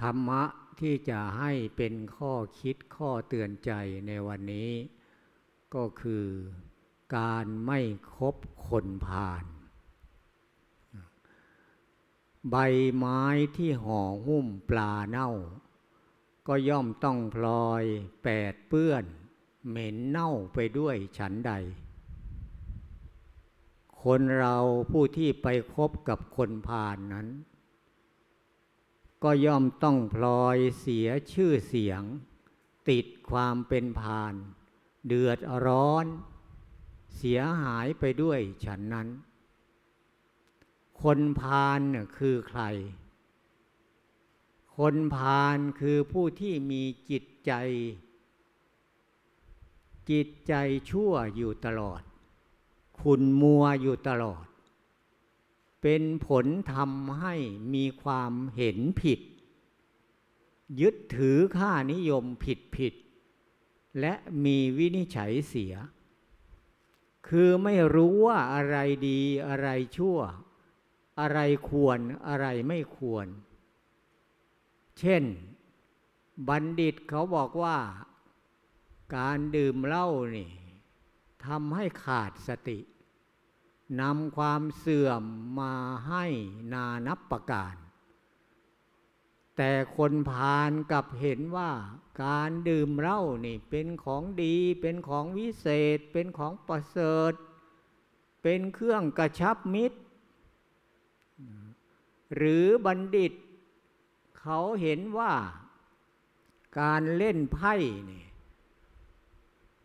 ธรรมะที่จะให้เป็นข้อคิดข้อเตือนใจในวันนี้ ก็คือการไม่คบคนพาลใบไม้ที่ห่อหุ้มปลาเน่า ก็ย่อมต้องพลอยแปดเปื้อน เหม็นเน่าไปด้วยฉันใด คนเราผู้ที่ไปคบกับคนพาลนนั้น ก็ย่อมต้องพลอยเสียชื่อเสียง ติดความเป็นพาลเดือดร้อน เสียหายไปด้วยฉันนั้น คนพาลเนี่ยคือใคร คนพาลคือผู้ที่มีจิตใจ จิตใจชั่วอยู่ตลอด คุณมัวอยู่ตลอด เป็นผลทำให้มีความเห็นผิด ยึดถือค่านิยมผิดผิด และมีวินิจฉัยเสีย คือไม่รู้ว่าอะไรดีอะไรชั่ว อะไรควรอะไรไม่ควร เช่น บัณฑิตเขาบอกว่า การดื่มเหล้านี่ทำให้ขาดสติ นำความเสื่อมมาให้นานับประการ แต่คนพาลกลับเห็นว่าการดื่มเหล้านี่เป็นของดี เป็นของวิเศษ เป็นของประเสริฐ เป็นเครื่องกระชับมิตร หรือบัณฑิต เขาเห็นว่าการเล่นไพ่นี่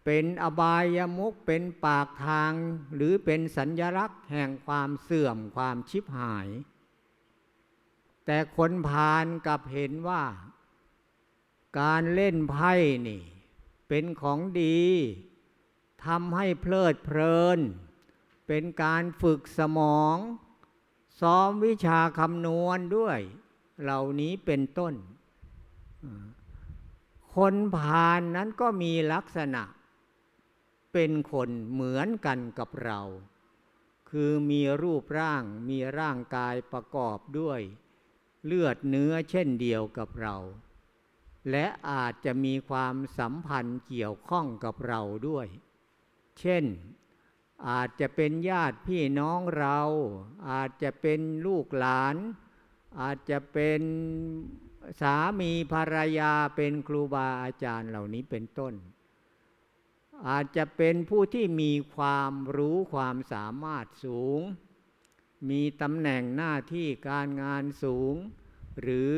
เป็นอบายมุกเป็นปากทาง หรือเป็นสัญญลักษณ์แห่งความเสื่อมความชิบหาย แต่คนพาลกับเห็นว่า การเล่นไพ่นี่ เป็นของดีทำให้เพลิดเพลิน เป็นการฝึกสมอง ซ้อมวิชาคำนวณด้วย เหล่านี้เป็นต้น คนพานนั้นก็มีลักษณะ เป็นคนเหมือนกันกับเรา คือมีรูปร่างมีร่างกายประกอบด้วย เลือดเนื้อเช่นเดียวกับเรา และอาจจะมีความสัมพันธ์เกี่ยวข้องกับเราด้วย เช่นอาจจะเป็นญาติพี่น้องเรา อาจจะเป็นลูกหลาน อาจจะเป็นสามีภรรยาเป็นครูบาอาจารย์เหล่านี้เป็นต้น อาจจะเป็นผู้ที่มีความรู้ความสามารถสูง มีตำแหน่งหน้าที่การงานสูง หรือ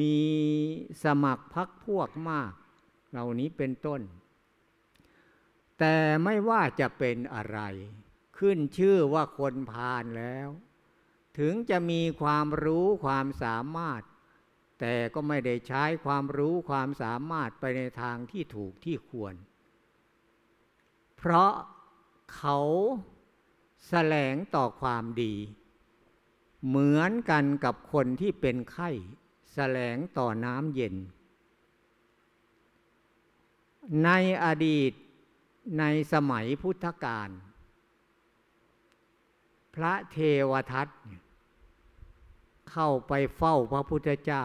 มีสมัครพักพวกมาก เหล่านี้เป็นต้น แต่ไม่ว่าจะเป็นอะไร ขึ้นชื่อว่าคนพาลแล้ว ถึงจะมีความรู้ความสามารถ แต่ก็ไม่ได้ใช้ความรู้ความสามารถไปในทางที่ถูกที่ควร เพราะเขาแสลงต่อความดี เหมือนกันกับคนที่เป็นไข้แสลงต่อน้ำเย็น ในอดีตในสมัยพุทธกาลพระเทวทัตเข้าไปเฝ้าพระพุทธเจ้า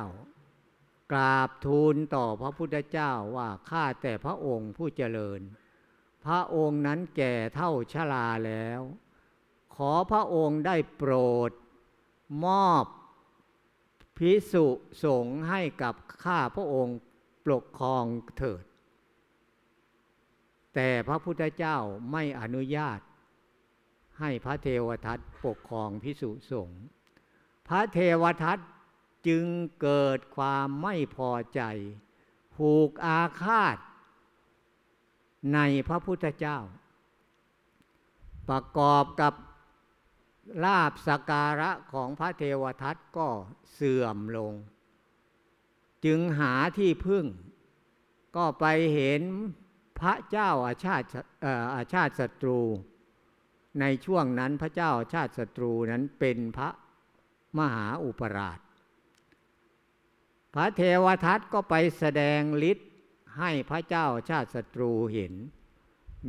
กราบทูลต่อพระพุทธเจ้าว่าข้าแต่พระองค์ผู้เจริญ พระองค์นั้นแก่เท่าชราแล้ว ขอพระองค์ได้โปรด มอบพิสุสงฆ์ให้กับข้าพระองค์ปกครองเถิด แต่พระพุทธเจ้าไม่อนุญาต ให้พระเทวทัตปกครองพิสุสงฆ์พระเทวทัตจึงเกิดความไม่พอใจ ผูกอาฆาต ในพระพุทธเจ้า ประกอบกับลาบสการะของพระเทวทัตก็เสื่อมลง จึงหาที่พึ่ง ก็ไปเห็นพระเจ้าอาชาติอาชาติศัตรู ในช่วงนั้นพระเจ้าอาชาติศัตรูนั้นเป็นพระมหาอุปราช พระเทวทัตก็ไปแสดงฤทธิ ให้พระเจ้าชาติศัตรูเห็น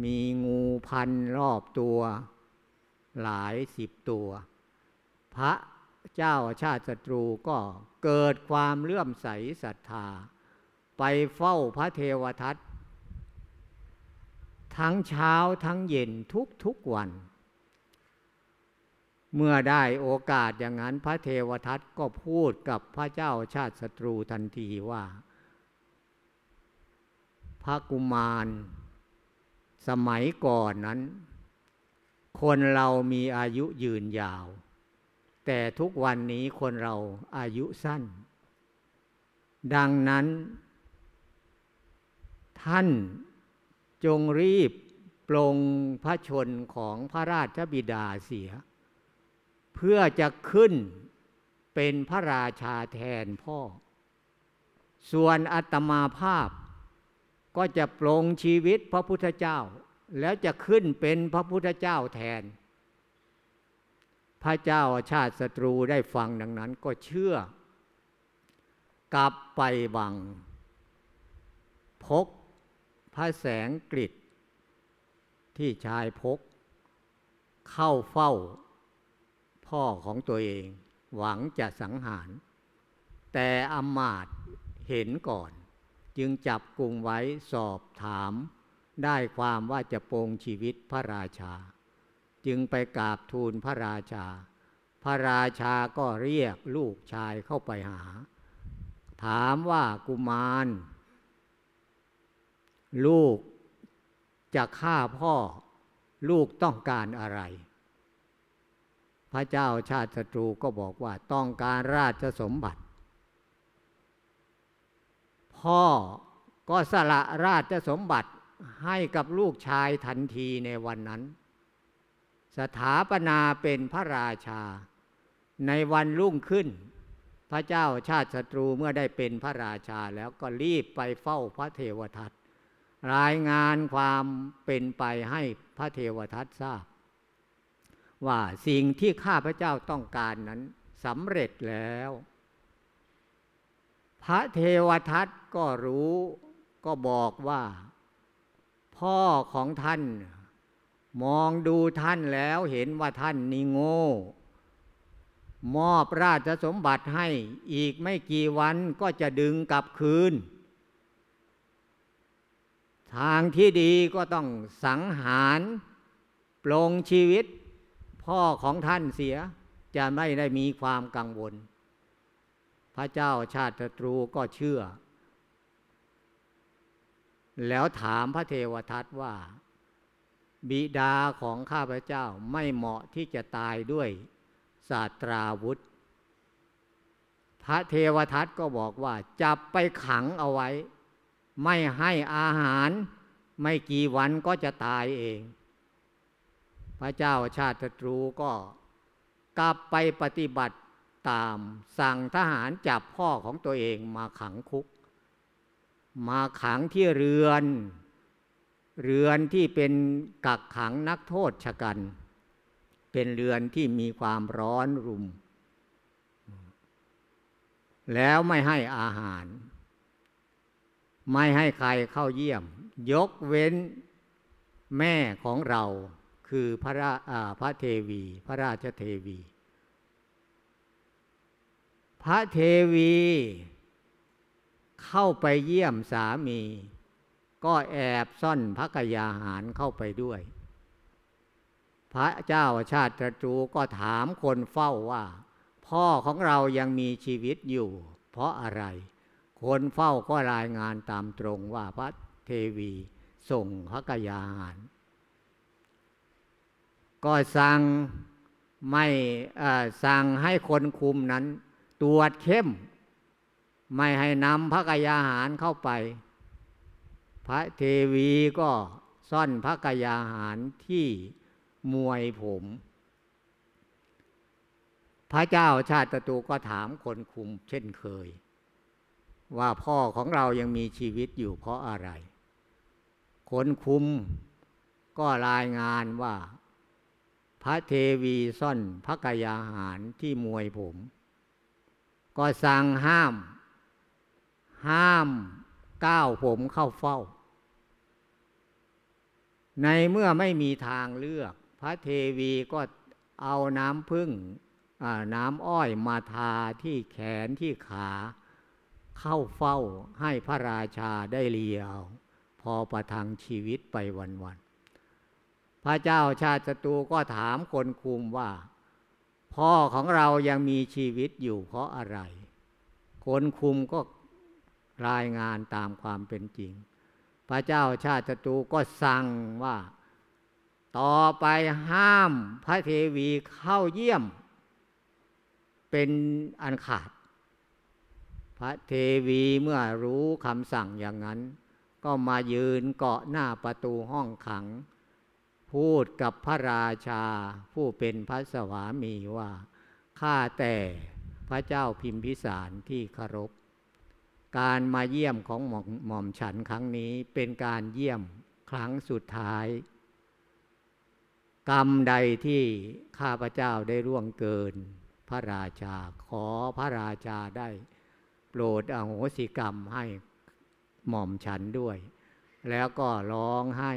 มีงูพันรอบตัว หลายสิบตัว พระเจ้าชาติศัตรูก็เกิดความเลื่อมใสศรัทธา ไปเฝ้าพระเทวทัตทั้งเช้าทั้งเย็นทุกทุกวัน เมื่อได้โอกาสอย่างนั้นพระเทวทัตก็พูดกับพระเจ้าชาติศัตรูทันทีว่า พระกุมาร สมัยก่อนนั้น คนเรามีอายุยืนยาว แต่ทุกวันนี้คนเราอายุสั้น ดังนั้น ท่านจงรีบปลงพระชนของพระราชบิดาเสีย เพื่อจะขึ้นเป็นพระราชาแทนพ่อ ส่วนอัตมาภาพ ก็จะปลงชีวิตพระพุทธเจ้า แล้วจะขึ้นเป็นพระพุทธเจ้าแทน พระเจ้าชาติศัตรูได้ฟังดังนั้นก็เชื่อ กลับไปบัง พกพระแสงกฤษที่ชายพก เข้าเฝ้าพ่อของตัวเอง หวังจะสังหาร แต่อมาตเห็นก่อน จึงจับกลุ่มไว้สอบถาม ได้ความว่าจะโปรงชีวิตพระราชา จึงไปกราบทูลพระราชา พระราชาก็เรียกลูกชายเข้าไปหา ถามว่ากุมาร ลูกจะฆ่าพ่อลูกต้องการอะไร พระเจ้าชาติศัตรูก็บอกว่าต้องการราชสมบัติ พ่อก็สละราชสมบัติให้กับลูกชายทันทีในวันนั้น สถาปนาเป็นพระราชา ในวันรุ่งขึ้น พระเจ้าชาติศัตรูเมื่อได้เป็นพระราชาแล้วก็รีบไปเฝ้าพระเทวทัตรายงานความเป็นไปให้พระเทวทัตทราบ ว่าสิ่งที่ข้าพระเจ้าต้องการนั้นสำเร็จแล้ว พระเทวทัตก็รู้ก็บอกว่า พ่อของท่าน มองดูท่านแล้วเห็นว่าท่านนี่โง่ มอบราชสมบัติให้อีกไม่กี่วันก็จะดึงกลับคืน ทางที่ดีก็ต้องสังหารปลงชีวิต พ่อของท่านเสียจะไม่ได้มีความกังวล พระเจ้าชาติศัตรูก็เชื่อ แล้วถามพระเทวทัตว่า บิดาของข้าพเจ้าไม่เหมาะที่จะตายด้วยศาสตราวุธ พระเทวทัตก็บอกว่าจับไปขังเอาไว้ ไม่ให้อาหาร ไม่กี่วันก็จะตายเอง พระเจ้าชาติศัตรูก็กลับไปปฏิบัติ ตาม สั่งทหารจับพ่อของตัวเองมาขังคุก มาขังที่เรือน เรือนที่เป็นกักขังนักโทษชะกัน เป็นเรือนที่มีความร้อนรุม แล้วไม่ให้อาหาร ไม่ให้ใครเข้าเยี่ยม ยกเว้นแม่ของเราคือพระพระเทวี พระราชเทวี พระเทวี เข้าไปเยี่ยมสามี ก็แอบซ่อนพระกยาหารเข้าไปด้วย พระเจ้าชาติตรูก็ถามคนเฝ้าว่า พ่อของเรายังมีชีวิตอยู่ เพราะอะไร คนเฝ้าก็รายงานตามตรงว่าพระเทวีส่งพระกยาหาร ก็สั่งไม่สั่งให้คนคุมนั้น ตรวจเข้ม ไม่ให้นำพระกยาหารเข้าไป พระเทวีก็ซ่อนพระกยาหารที่มวยผม พระเจ้าชาติตูก็ถามคนคุมเช่นเคย ว่าพ่อของเรายังมีชีวิตอยู่เพราะอะไร คนคุมก็รายงานว่า พระเทวีซ่อนพระกยาหารที่มวยผม ก็สั่งห้าม ห้ามก้าวผมเข้าเฝ้า ในเมื่อไม่มีทางเลือก พระเทวีก็เอาน้ำพึ่งน้ำอ้อยมาทาที่แขนที่ขา เข้าเฝ้าให้พระราชาได้เลียว พอประทังชีวิตไปวันๆพระเจ้าชาติศัตรูก็ถามคนคุมว่า พ่อของเรายังมีชีวิตอยู่เพราะอะไร คนคุมก็รายงานตามความเป็นจริง พระเจ้าชาติศัตรูก็สั่งว่า ต่อไปห้ามพระเทวีเข้าเยี่ยม เป็นอันขาด พระเทวีเมื่อรู้คำสั่งอย่างนั้น ก็มายืนเกาะหน้าประตูห้องขัง พูดกับพระราชา ผู้เป็นพระสวามีว่า ข้าแต่พระเจ้าพิมพิสารที่เคารพ การมาเยี่ยมของหม่อมหม่อมฉันครั้งนี้เป็นการเยี่ยมครั้งสุดท้าย กรรมใดที่ข้าพระเจ้าได้ร่วงเกิน พระราชาขอพระราชาได้โปรดอโหสิกรรมให้หม่อมฉันด้วย แล้วก็ร้องให้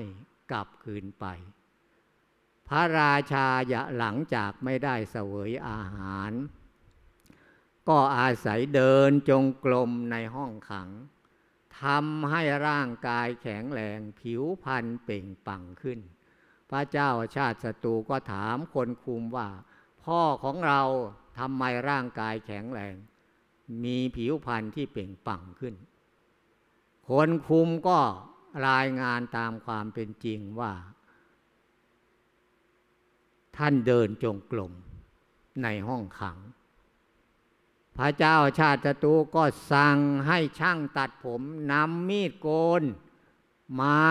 กลับคืนไป พระราชาอย่าหลังจากไม่ได้เสวยอาหาร ก็อาศัยเดินจงกรมในห้องขังทำให้ร่างกายแข็งแรงผิวพรรณเปล่งปังขึ้น พระเจ้าชาติศัตรูก็ถามคนคุมว่า พ่อของเราทำไมร่างกายแข็งแรง มีผิวพรรณที่เปล่งปังขึ้น คนคุมก็รายงานตามความเป็นจริงว่า ท่านเดินจงกรมในห้องขัง พระเจ้าชาติศัตรูก็สั่งให้ช่างตัดผมนำมีดโกนมา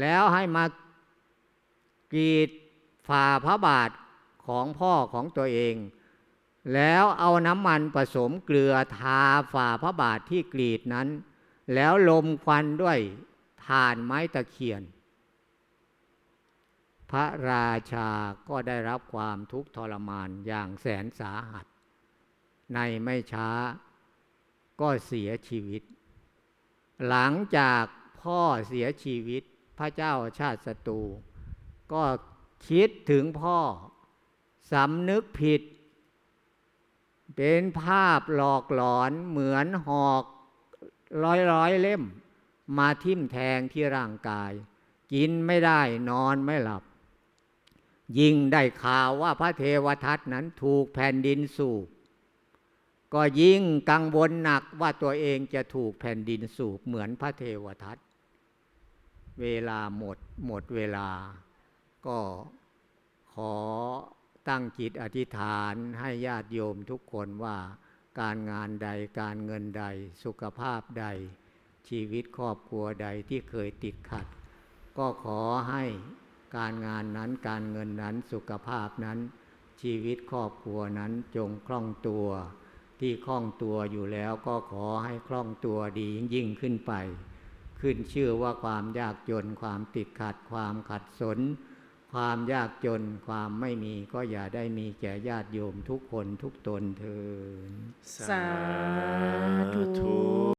แล้วให้มากรีดฝ่าพระบาทของพ่อของตัวเอง แล้วเอาน้ำมันผสมเกลือทาฝ่าพระบาทที่กรีดนั้น แล้วลมควันด้วยถ่านไม้ตะเคียน พระราชาก็ได้รับความทุกข์ทรมานอย่างแสนสาหัส ในไม่ช้าก็เสียชีวิต หลังจากพ่อเสียชีวิต พระเจ้าชาติศัตรูก็คิดถึงพ่อสำนึกผิด เป็นภาพหลอกหลอนเหมือนหอกร้อยร้อยเล่ม มาทิ่มแทงที่ร่างกาย กินไม่ได้นอนไม่หลับ ยิ่งได้ข่าวว่าพระเทวทัตนั้นถูกแผ่นดินสูบ ก็ยิ่งกังวลหนักว่าตัวเองจะถูกแผ่นดินสูบเหมือนพระเทวทัต เวลาหมดหมดเวลา ก็ขอตั้งจิตอธิษฐานให้ญาติโยมทุกคนว่าการงานใดการเงินใดสุขภาพใด ชีวิตครอบครัวใดที่เคยติดขัด ก็ขอให้ การงานนั้นการเงินนั้นสุขภาพนั้น ชีวิตครอบครัวนั้นจงคล่องตัว ที่คล่องตัวอยู่แล้วก็ขอให้คล่องตัวดียิ่งขึ้นไป ขึ้นชื่อว่าความยากจนความติดขัดความขัดสน ความยากจนความไม่มีก็อย่าได้มีแก่ญาติโยมทุกคนทุกตนเถิดสาธุ